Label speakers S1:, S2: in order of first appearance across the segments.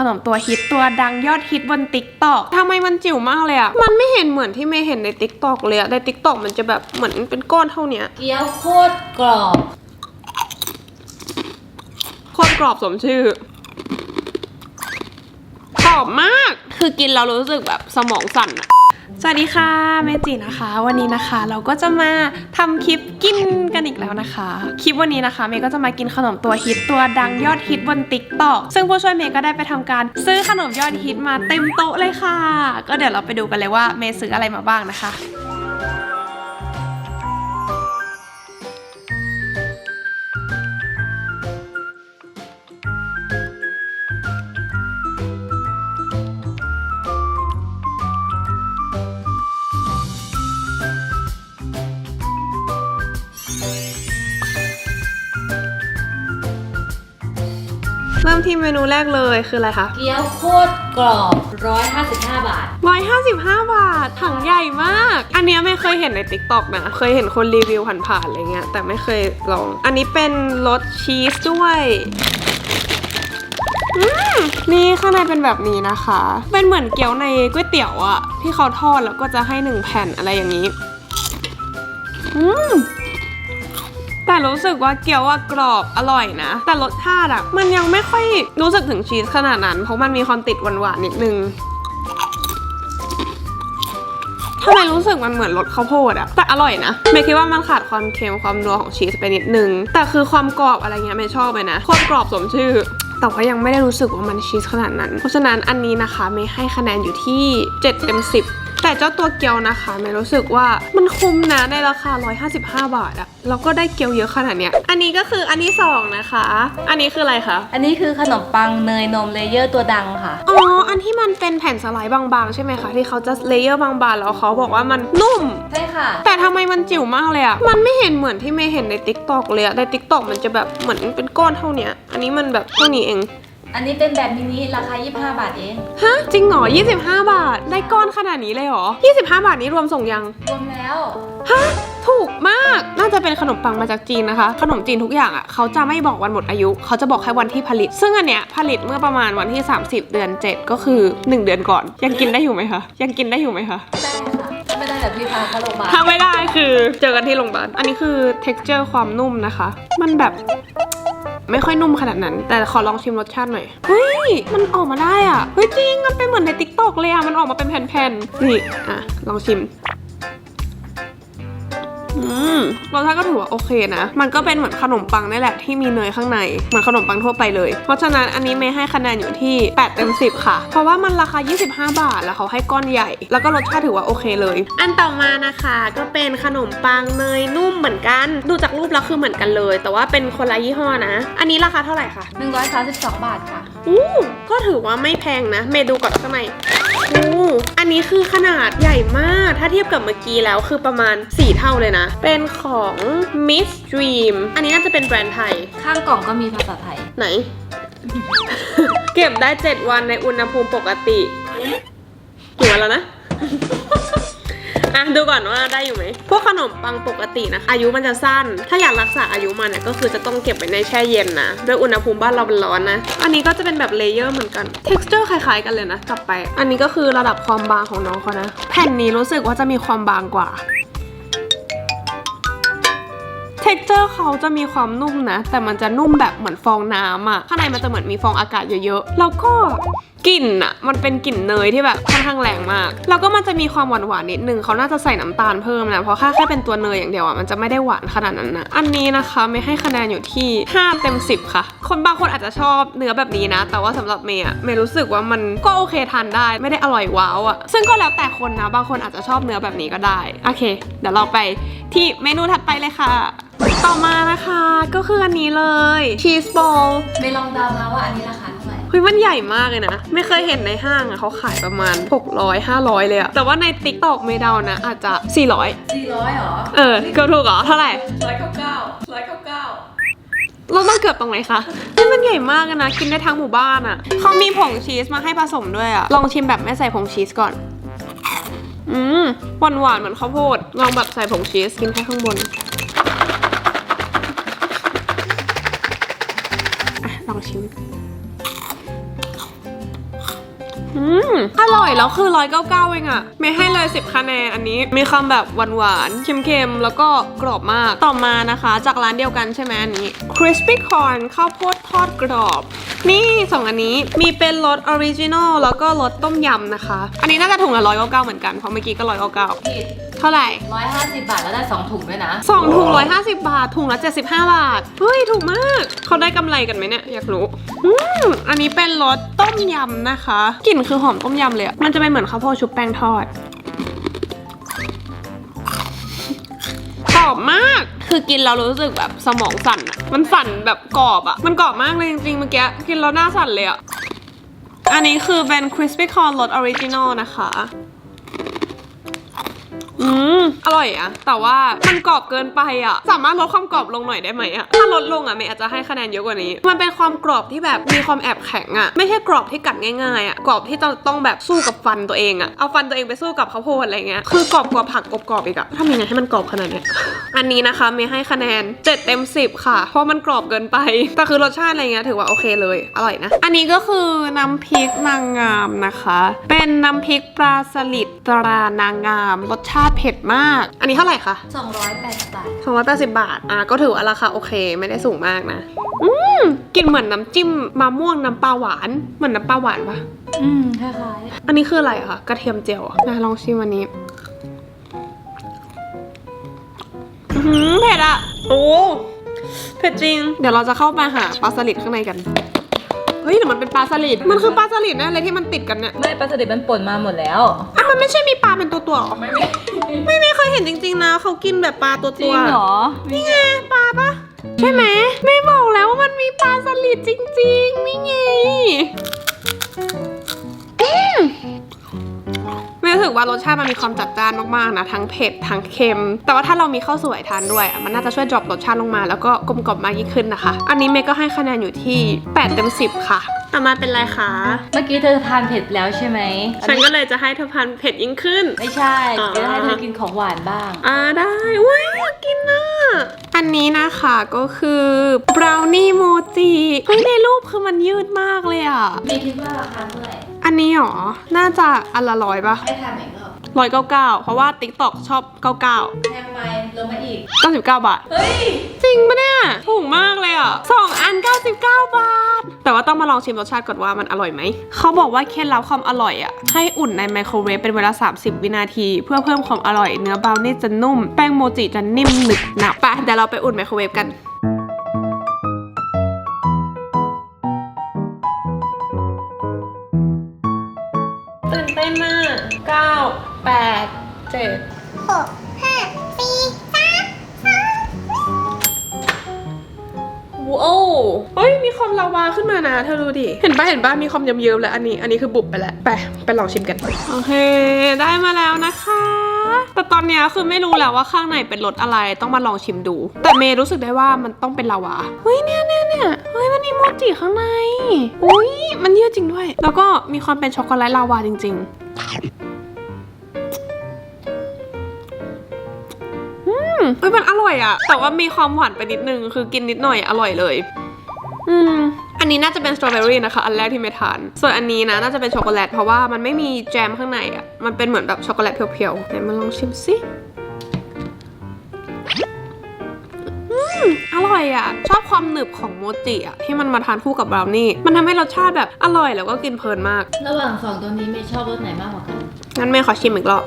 S1: ขนมตัวฮิตตัวดังยอดฮิตบนติ๊กต็อกทำไมมันจิ๋วมากเลยอะมันไม่เห็นเหมือนที่เมย์เห็นในติ๊กต็อกเลยอะในติ๊กต็อกมันจะแบบเหมือนเป็นก้อนเท่าเนี้ย
S2: เกี๊ยวโคตรกรอบ
S1: โคตรกรอบสมชื่อกรอบมาก คือกินแล้วรู้สึกแบบสมองสั่นอะ สวัสดีค่ะเมจินะคะ วันนี้นะคะเราก็จะมาทำคลิปกินกันอีกแล้วนะคะ คลิปวันนี้นะคะเมย์ก็จะมากินขนมตัวฮิตตัวดังยอดฮิตบนติ๊กต็อกซึ่งผู้ช่วยเมย์ก็ได้ไปทำการ ซื้อขนมยอดฮิตมาเต็มโต๊ะเลยค่ะ ก็เดี๋ยวเราไปดูกันเลยว่าเมย์ซื้ออะไรมาบ้างนะคะ ริ่มที่เมนูแรกเลยคืออะไรคะ
S2: เกี๊ยวโคตรกรอบ 155 บาท
S1: 155 บาท ถังใหญ่มาก อันเนี้ยไม่เคยเห็นใน t ิ k t o k นะ เคยเห็นคนรีวิวผ่านๆอะไรเงี้ย แต่ไม่เคยลอง อันนี้เป็นรสชีสด้วยอืมนี่ข้างในเป็นแบบนี้นะคะ เป็นเหมือนเกี๊ยวในก๋วยเตี๋ยวอะที่เขาทอดแล้วก็จะให้หนึ่งแผ่นอะไรอย่างนี้ อืม แต่รู้สึกว่าเกี๊ยวอะกรอบอร่อยนะ แต่รสชาติอะมันยังไม่ค่อยรู้สึกถึงชีสขนาดนั้น เพราะมันมีความติดหวานๆนิดนึงทำไมรู้สึกมันเหมือนรสข้าวโพดอะแต่อร่อยนะเมย์คิดว่ามันขาดความเค็มความนัวของชีสไปนิดนึง แต่คือความกรอบอะไรเงี้ยเมย์ชอบเลยนะโคตรกรอบสมชื่อ แต่ว่ายังไม่ได้รู้สึกว่ามันชีสขนาดนั้น เพราะฉะนั้นอันนี้นะคะเมย์ให้คะแนนอยู่ที่ 7 เต็ม 10 แต่เจ้าตัวเกี๊ยวนะคะเมย์รู้สึกว่ามันคุ้มนะในราคา 155 บาทอะแล้วก็ได้เกี๊ยวเยอะขนาดเนี้ย อันนี้ก็คืออันที่สองนะคะ อันนี้คืออะไรคะ
S2: อันนี้คือขนมปังเนยนมเลเยอร์ตัวดังค่ะ
S1: อ๋อ อันที่มันเป็นแผ่นสไลด์บางๆ ใช่ไหมคะ ที่เขาจะเลเยอร์บางๆ แล้วเขาบอกว่ามันนุ่ม
S2: ใช่ค่ะ
S1: แต่ทำไมมันจิ๋วมากเลยอะมันไม่เห็นเหมือนที่เมย์เห็นในติ๊กต็อกเลยอะในติ๊กต็อกมันจะแบบเหมือนเป็นก้อนเท่าเนี้ย อันนี้มันแบบเท่านี้เอง
S2: อันนี้เป็นแบบมินิราคา 25 บาทเอง
S1: ฮะ จริงเหรอ 25 บาท ได้ก้อนขนาดนี้เลยเหรอ 25 บาทนี้รวมส่งยัง
S2: รวมแล้ว
S1: ฮะ ถูกมาก น่าจะเป็นขนมปังมาจากจีนนะคะ ขนมจีนทุกอย่างอะ เขาจะไม่บอกวันหมดอายุ เขาจะบอกแค่วันที่ผลิต ซึ่งอันเนี้ยผลิตเมื่อประมาณวันที่ 30 เดือน 7 ก็คือ 1 เดือนก่อน ยังกินได้อยู่ไหมคะ ยังกินได้อยู่ไหมคะ
S2: ได้ค่ะถ้าไม่ได้แบบพี่พาเขาโรงพยาบาล
S1: ถ้าไม่ได้คือเจอกันที่โรงพยาบาล อันนี้คือ texture ความนุ่มนะคะ มันแบบ ไม่ค่อยนุ่มขนาดนั้น แต่ขอลองชิมรสชาติหน่อยเฮ้ยมันออกมาได้อะเฮ้ยจริงมันเป็นเหมือนในติ๊กตอกเลยอะมันออกมาเป็นแผ่นๆนี่อะลองชิม รสชาติก็ถือว่าโอเคนะ มันก็เป็นเหมือนขนมปังนี่แหละที่มีเนยข้างใน เหมือนขนมปังทั่วไปเลย เพราะฉะนั้นอันนี้เมย์ให้คะแนนอยู่ที่ 8 เต็ม 10 ค่ะ เพราะว่ามันราคา 25 บาท แล้วเขาให้ก้อนใหญ่ แล้วก็รสชาติถือว่าโอเคเลย อันต่อมานะคะ ก็เป็นขนมปังเนยนุ่มเหมือนกัน ดูจากรูปแล้วคือเหมือนกันเลย แต่ว่าเป็นคนละยี่ห้อนะ อันนี้ราคาเท่าไหร่คะ
S2: 132 บาทค่ะ
S1: อู้ก็ถือว่าไม่แพงนะ เมย์ดูก่อนข้างในอู้อันนี้คือขนาดใหญ่มาก ถ้าเทียบกับเมื่อกี้แล้วคือประมาณ 4 เท่าเลยนะ เป็นของ Miss Dream อันนี้น่าจะเป็นแบรนด์ไทย
S2: ข้างกล่องก็มีภาษาไทย
S1: ไหน เก็บได้ 7 วันในอุณหภูมิปกติกี่วันแล้วนะอะ ดูก่อนว่าได้อยู่ไหม พวกขนมปังปกตินะคะอายุมันจะสั้น ถ้าอยากรักษาอายุมันเนี่ยก็คือจะต้องเก็บไว้ในแช่เย็นนะด้วยอุณหภูมิบ้านเราเป็นร้อนนะ อันนี้ก็จะเป็นแบบเลเยอร์เหมือนกัน texture คล้าย ๆ กันเลยนะ กลับไป อันนี้ก็คือระดับความบางของน้องเขานะ แผ่นนี้รู้สึกว่าจะมีความบางกว่า ท็กเจอร์เขาจะมีความนุ่มนะ แต่มันจะนุ่มแบบเหมือนฟองน้ำอะข้างในมันจะเหมือนมีฟองอากาศเยอะๆ แล้วก็กลิ่นอะมันเป็นกลิ่นเนยที่แบบค่อนข้างแรงมาก แล้วก็มันจะมีความหวานหวานๆนิดนึงเขาน่าจะใส่น้ำตาลเพิ่มนะ เพราะแค่แค่เป็นตัวเนยอย่างเดียวอะมันจะไม่ได้หวานขนาดนั้นนะอันนี้นะคะไม่ให้คะแนนอยู่ที่ 5 เต็ม 10 ค่ะ คนบางคนอาจจะชอบเนื้อแบบนี้นะ แต่ว่าสำหรับเมย์อะเมย์รู้สึกว่ามันก็โอเคทานได้ ไม่ได้อร่อยว้าวอะซึ่งก็แล้วแต่คนนะ บางคนอาจจะชอบเนื้อแบบนี้ก็ได้ โอเค เดี๋ยวเราไปที่เมนูถัดไปเลยค่ะ ต่อมานะคะก็คืออันนี้เลยชีสบอล
S2: ไม่ลองเดามาว่าอันนี้ราคาเท่าไหร่
S1: เฮ้ยมันใหญ่มากเลยนะ ไม่เคยเห็นในห้างอะเขาขายประมาณ 600 500 เลยอะแต่ว่าใน t ิ k t o k ไม่เดานะ อาจจะ 400
S2: 400หรอ
S1: เออเกือบถูกเหรอเท่าไหร่
S2: 199 199
S1: เราต้องเกือบตรงไหนคะนี่มันใหญ่มากอะนะ กินได้ทั้งหมู่บ้านอะเขามีผงชีสมาให้ผสมด้วยอะลองชิมแบบไม่ใส่ผงชีสก่อน อืมหวานหวานเหมือนข้าวโพด ลองแบบใส่ผงชีสกินแค่ข้างบนอะลองชิม อืม อร่อยแล้วคือร้อยเก้าเก้าเองอะไม่ให้เลยสิบคะแนนอันนี้ มีความแบบหวานหวานเค็มๆ แล้วก็กรอบมาก ต่อมานะคะ จากร้านเดียวกันใช่ไหมอันนี้ crispy corn ข้าวโพดทอดกรอบ นี่สองอันนี้มีเป็นรสออริจินอลแล้วก็รสต้มยำนะคะ อันนี้น่าจะถุงละร้อยเก้าเก้าเหมือนกันเพราะเมื่อกี้ก็ร้อยเก้าเก้า
S2: ผิด
S1: เท่าไหร่
S2: ร้อยห้าสิบบาทแล้วได้สองถุงด้วยนะ
S1: สองถุงร้อยห้าสิบาทถุงละเจ็ดสิบห้าบาทเฮ้ยถูกมากเขาได้กำไรกันไหมเนี่ยอยากรู้อืมอันนี้เป็นรสต้มยำนะคะกลิ่นคือหอมต้มยำเลยอะมันจะเป็นเหมือนข้าวโพดชุบแป้งทอดกรอบมาก คือกินเรารู้สึกแบบสมองสั่นอะมันสั่นแบบกรอบอะมันกรอบมากเลยจริงๆเมื่อกี้กินแล้วหน้าสั่นเลยอะอันนี้คือเป็น crispy corn รสออริจินอลนะคะ อืมอร่อยอะแต่ว่ามันกรอบเกินไปอะสามารถลดความกรอบลงหน่อยได้ไหมอะถ้าลดลงอะเมย์อาจจะให้คะแนนเยอะกว่านี้ มันเป็นความกรอบที่แบบมีความแอบแข็งอะไม่ใช่กรอบที่กัดง่ายๆอะกรอบที่จะต้องแบบสู้กับฟันตัวเองอะเอาฟันตัวเองไปสู้กับข้าวโพดอะไรเงี้ยคือกรอบกว่าผักกรอบๆอีกอะทำยังไงให้มันกรอบขนาดเนี้ยอันนี้นะคะเมย์ให้คะแนน7เต็ม10 ค่ะ เพราะมันกรอบเกินไปแต่คือรสชาติอะไรเงี้ยถือว่าโอเคเลยอร่อยนะ อันนี้ก็คือน้ำพริกนางงามนะคะ เป็นน้ำพริกปลาสลิดตรานางงามรสชาติเผ็ดมาก อันนี้เท่าไหร่คะ
S2: สองร้อยแปดสิบบาท
S1: 280 บาท อะก็ถือว่าราคาโอเคไม่ได้สูงมากนะ อืมกลินเหมือนน้ำจิ้มมะม่วงน้ำปลาหวาน เหมือนน้ำปลาหวานปะ
S2: อืมคล้าย
S1: อันนี้คืออะไรอะคะกระเทียมเจียวอะนะลองชิมอันนี้อื้อหือเผ็ดอะโอ้ เผ็ดจริง เดี๋ยวเราจะเข้าไปหาปลาสลิดข้างในกัน เฮ้ยหรือมันเป็นปลาสลิดมันคือปลาสลิดแน่เลยที่มันติดกันเนี่ย
S2: ๆไม่ปลาสลิดมันป่นมาหมดแล้ว
S1: อะมันไม่ใช่มีปลาเป็นตัวตัวๆหรอไม่ไม่ไม่เคยเห็นจริงๆนะเขากินแบบปลาตัว
S2: จ
S1: ตั
S2: ริ
S1: ว
S2: งเหรอ
S1: นี่ไงปลาปะใช่ไหมไม่บอกแล้วว่ามันมีปลาสลิดจริงๆนี่ไงอืมไม่ รู้สึกว่ารสชาติมันมีความจัดจ้านมากๆนะทั้งเผ็ดทั้งเค็ม แต่ว่าถ้าเรามีข้าวสวยทานด้วย มันน่าจะช่วยดรอปรสชาติลงมา แล้วก็กลมกล่อมมากยิ่งขึ้นนะคะ อันนี้เมย์ก็ให้คะแนนอยู่ที่ 8 เต็ม 10 ค่ะ ต่อมาเป็นอะไรคะ
S2: เมื่อกี้เธอทานเผ็ดแล้วใช่ไหม
S1: ฉันก็เลยจะให้เธอพันเผ็ดยิ่งขึ้น
S2: ไม่ใช่
S1: อ๋อ
S2: เดี๋ยวให้เธอกินของหวานบ้าง
S1: อ่าได้เว้ยอยากกินน่ะอันนี้นะคะก็คือบราวนี่โมจิเฮ้ยในรูปคือมันยืดมากเลยอะ
S2: มีคิดว่าราคาเท่าไหร่
S1: อันนี้หรอ น่าจะอันละร้อยปะ
S2: ให้ทานไหนก็
S1: ร้อยเก้าเก้าเพราะว่าติ๊กต็อกชอบเก้าเก้า
S2: แพงไปลงมาอีก
S1: เก้าสิบเก้าบาท
S2: เฮ้ย
S1: จริงปะเนี่ยถูกมากเลยอะสองอัน99บาท แต่ว่าต้องมาลองชิมรสชาติก่อนว่ามันอร่อยไหม เขาบอกว่าเคล็ดลับความอร่อยอะ ให้อุ่นในไมโครเวฟเป็นเวลา 30 วินาที เพื่อเพิ่มความอร่อยเนื้อบราวนี่จะนุ่ม แป้งโมจิจะนิ่มหนึบหนับไปเดี๋ยวเราไปอุ่นไมโครเวฟกัน แปดเจ็ด
S3: หกห้าสี่สามสอง
S1: ว้าวเฮ้ย มีความลาวาขึ้นมานะ เธอดูดิ เห็นปะเห็นปะมีความเยิ้มๆแล้ว อันนี้ อันนี้คือบุบไปแล้ว ไป ไปลองชิมกัน โอเค ได้มาแล้วนะคะ แต่ตอนเนี้ยคือไม่รู้แล้วว่าข้างในเป็นรสอะไร ต้องมาลองชิมดู แต่เมย์รู้สึกได้ว่ามันต้องเป็นลาวา เฮ้ย เนี่ยเนี่ยเนี่ยเฮ้ย มันมีโมจิข้างใน อุ้ย มันเยืดจริงด้วย แล้วก็มีความเป็นช็อกโกแลตลาวาจริง ๆ เฮ้ยมันอร่อยอะแต่ว่ามีความหวานไปนิดนึง คือกินนิดหน่อยอร่อยเลย อืมอันนี้น่าจะเป็นสตรอเบอรี่นะคะ อันแรกที่ไม่ทาน ส่วนอันนี้นะน่าจะเป็นช็อกโกแลตเพราะว่ามันไม่มีแจมข้างในอะมันเป็นเหมือนแบบช็อกโกแลตเพียวๆไหนมาลองชิมสิอืมอร่อยอะชอบความหนึบของโมจิอะที่มันมาทานคู่กับบราวนี่ มันทำให้รสชาติแบบอร่อยแล้วก็กินเพลินมาก
S2: ระหว่างสองตัวนี้ไม่ชอบรสไหนมากกว่ากัน
S1: งั้นแม่ขอชิมอีกรอบ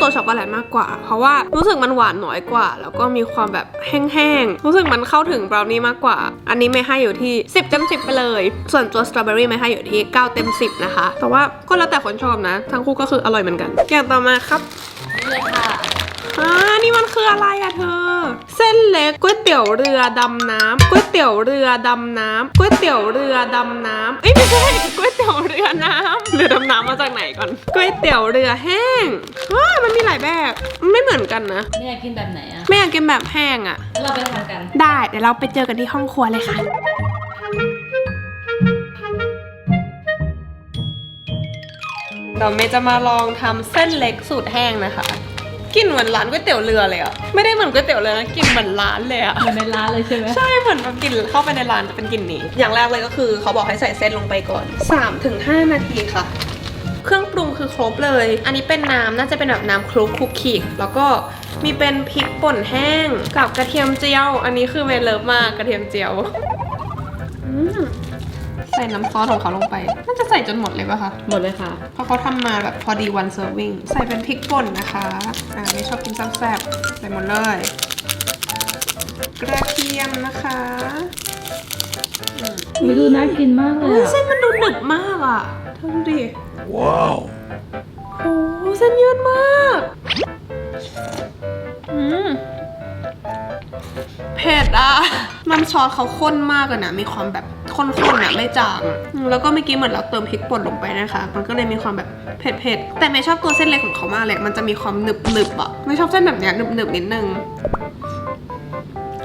S1: ตัวช็อกโกแลตมากกว่า เพราะว่ารู้สึกมันหวานน้อยกว่า แล้วก็มีความแบบแห้งๆ รู้สึกมันเข้าถึงบราวนี่มากกว่า อันนี้ไม่ให้อยู่ที่ 10เต็ม10 ไปเลย ส่วนตัวสตรอเบอรี่ไม่ให้อยู่ที่ 9 เต็ม 10 นะคะ แต่ว่าก็แล้วแต่คนชอบนะ ทั้งคู่ก็คืออร่อยเหมือนกัน อย่างต่อมาครับ
S2: นี่เลยค่ะ
S1: อ่านี่มันคืออะไร กก๋วยเตี๋ยวเรือดำน้ำก๋วยเตี๋ยวเรือดำน้ำก๋วยเตี๋ยวเรือดำน้ำเอ้ยไม่ใช่ก๋วยเตี๋ยวเรือน้ำเรือดำน้ำมาจากไหนก่อนก๋วยเตี๋ยวเรือแห้งว้ามันมีหลายแบบมันไม่เหมือนกันนะ
S2: ไม่อยากกินแบบไหนอะ
S1: ไม่อยากกินแบบแห้งอะ
S2: แล้วเราไปทำกัน
S1: ได้เดี๋ยวเราไปเจอกันที่ห้องครัวเลยค่ะเราเมย์จะมาลองทำเส้นเล็กสูตรแห้งนะคะ กลิ่นเหมือนร้านก๋วยเตี๋ยวเรือเลยอะไม่ได้เหมือนก๋วยเตี๋ยวเรือนะกลิ่นเหมือนร้านเลยอะ
S2: เหมือนในร้านเลยใช่ไหม
S1: ใช่เหมือนแบบกลิ่นเข้าไปในร้านจะเป็นกลิ่นนี้ อย่างแรกเลยก็คือเขาบอกให้ใส่เส้นลงไปก่อน3ถึง5นาทีค่ะ เครื่องปรุงคือครบเลย อันนี้เป็นน้ำน่าจะเป็นแบบน้ำคลุกคลุกคลิกแล้วก็มีเป็นพริกป่นแห้งกับกระเทียมเจียว อันนี้คือเมนเลิฟมากกระเทียมเจียวอืม ใส่น้ำซอสของเขาลงไป น่าจะใส่จนหมดเลยป่ะคะ
S2: หมดเลยค่ะ
S1: เพราะเขาทำมาแบบพอดีวันเซอร์วิงใส่เป็นพริกป่นนะคะ อ่าไม่ชอบกินแซ่บๆใส่หมดเลย กระเทียมนะคะอืม
S2: วิดูน่ากินมากเลย
S1: เฮ้ย
S2: อะ
S1: เส้นมันดูหนึบมากอะเธอดูดิ ว้าวโอ้เส้นยืดมากอืมเผ็ดอะ น้ำซอสเขาข้นมากอะนะ มีความแบบข้นๆอะไม่จาง แล้วก็เมื่อกี้เหมือนเราเติมพริกป่นลงไปนะคะ มันก็เลยมีความแบบเผ็ดๆ แต่ไม่ชอบตัวเส้นเล็กของเขามากเลย มันจะมีความหนึบๆอะไม่ชอบเส้นแบบเนี้ยหนึบๆนิดนึง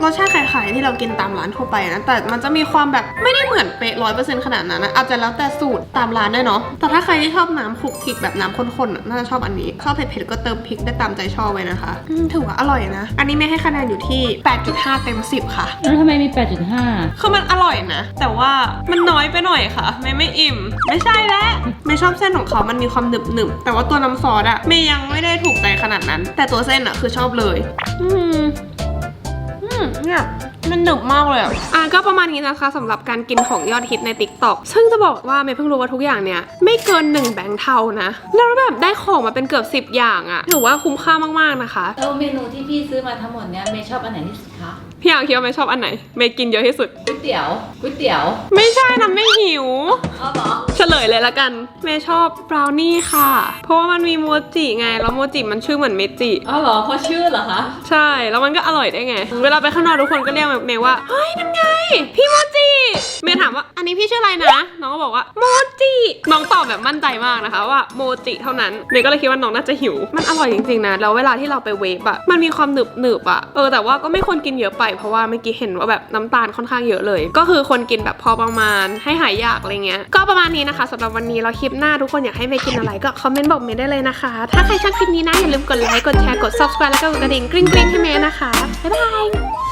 S1: รสชาติคล้ายๆที่เรากินตามร้านทั่วไปนะ แต่มันจะมีความแบบไม่ได้เหมือนเป๊ะร้อยเปอร์เซ็นต์ขนาดนั้นนะอาจจะแล้วแต่สูตรตามร้านด้วยเนาะ แต่ถ้าใครที่ชอบน้ำคลุกคลิกแบบน้ำข้นๆน่ะน่าจะชอบอันนี้ ชอบเผ็ดๆก็เติมพริกได้ตามใจชอบไว้นะคะอืมถือว่าอร่อยนะ อันนี้ไม่ให้คะแนนอยู่ที่ 8.5 เต็ม 10 ค่ะ
S2: แล้วทำไมมี 8.5
S1: คือมันอร่อยนะ แต่ว่ามันน้อยไปหน่อยค่ะ ไม่ไม่อิ่ม ไม่ใช่แล้วไม่ชอบเส้นของเขามันมีความหนึบหนึบๆแต่ว่าตัวน้ำซอสอะไม่ยังไม่ได้ถูกใจขนาดนั้น แต่ตัวเส้นอะคือชอบเลย อืมอืม เนี่ยมันหนึบมากเลยอะอะก็ประมาณนี้นะคะสำหรับการกินของยอดฮิตใน t ิ k t o k ซึ่งจะบอกว่าเมย์เพิ่งรู้ว่าทุกอย่างเนี่ย ไม่เกิน 1 แบงค์เทานะ แล้วแบบได้ของมาเป็นเกือบ 10 อย่างอะถือว่าคุ้มค่ามากๆนะคะ
S2: แล้วเมนูที่พี่ซื้อมาทั้งหมดเนี้ยเมย์ชอบอันไหนที่สุดคะ
S1: พี่อยางคิดว่าเมย์ชอบอันไหนเมย์กินเยอะที่สุด
S2: ก๋วยเตี๋ยวก๋วยเตี๋ยว
S1: ไม่ใช่นะไม่หิว
S2: เอาเหรอ
S1: เฉลยเลยละกันเมย์ชอบบราวนี่ค่ะ เพราะว่ามันมีโมจิไง แล้วโมจิมันชื่อเหมือนเมจิ
S2: เอาเหรอเพราะชื่อเหรอคะ
S1: ใช่ แล้วมันก็อร่อยได้ไง เวลาไปข้างนอกทุกคนก็เรียกเมย์ว่า เฮ้ยนั่นไง พี่โมจิ เมย์ถามว่า อันนี้พี่ชื่ออะไรนะ น้องก็บอกว่าโมจิ น้องตอบแบบมั่นใจมากนะคะว่าโมจิเท่านั้น เมย์ก็เลยคิดว่าน้องน่าจะหิว มันอร่อยจริงๆนะ แล้วเวลาที่เราไปเวฟอะมันมีความหนึบหนึบๆอะเออ แต่ว่าก็ไม่ควรกินเยอะไป เพราะว่าเมื่อกี้เห็นว่าแบบน้ำตาลค่อนข้างเยอะเลย ก็คือคนกินแบบพอประมาณให้หายอยากอะไรเงี้ย ก็ประมาณนี้นะคะสำหรับวันนี้เราคลิปหน้าทุกคนอยากให้เมย์กินอะไรก็คอมเมนต์บอกเมย์ได้เลยนะคะ ถ้าใครชอบคลิปนี้นะอย่าลืมกดไลค์กดแชร์กด subscribe แล้วก็กดกระดิ่งกริ๊งๆให้เมย์นะคะบ๊ายบาย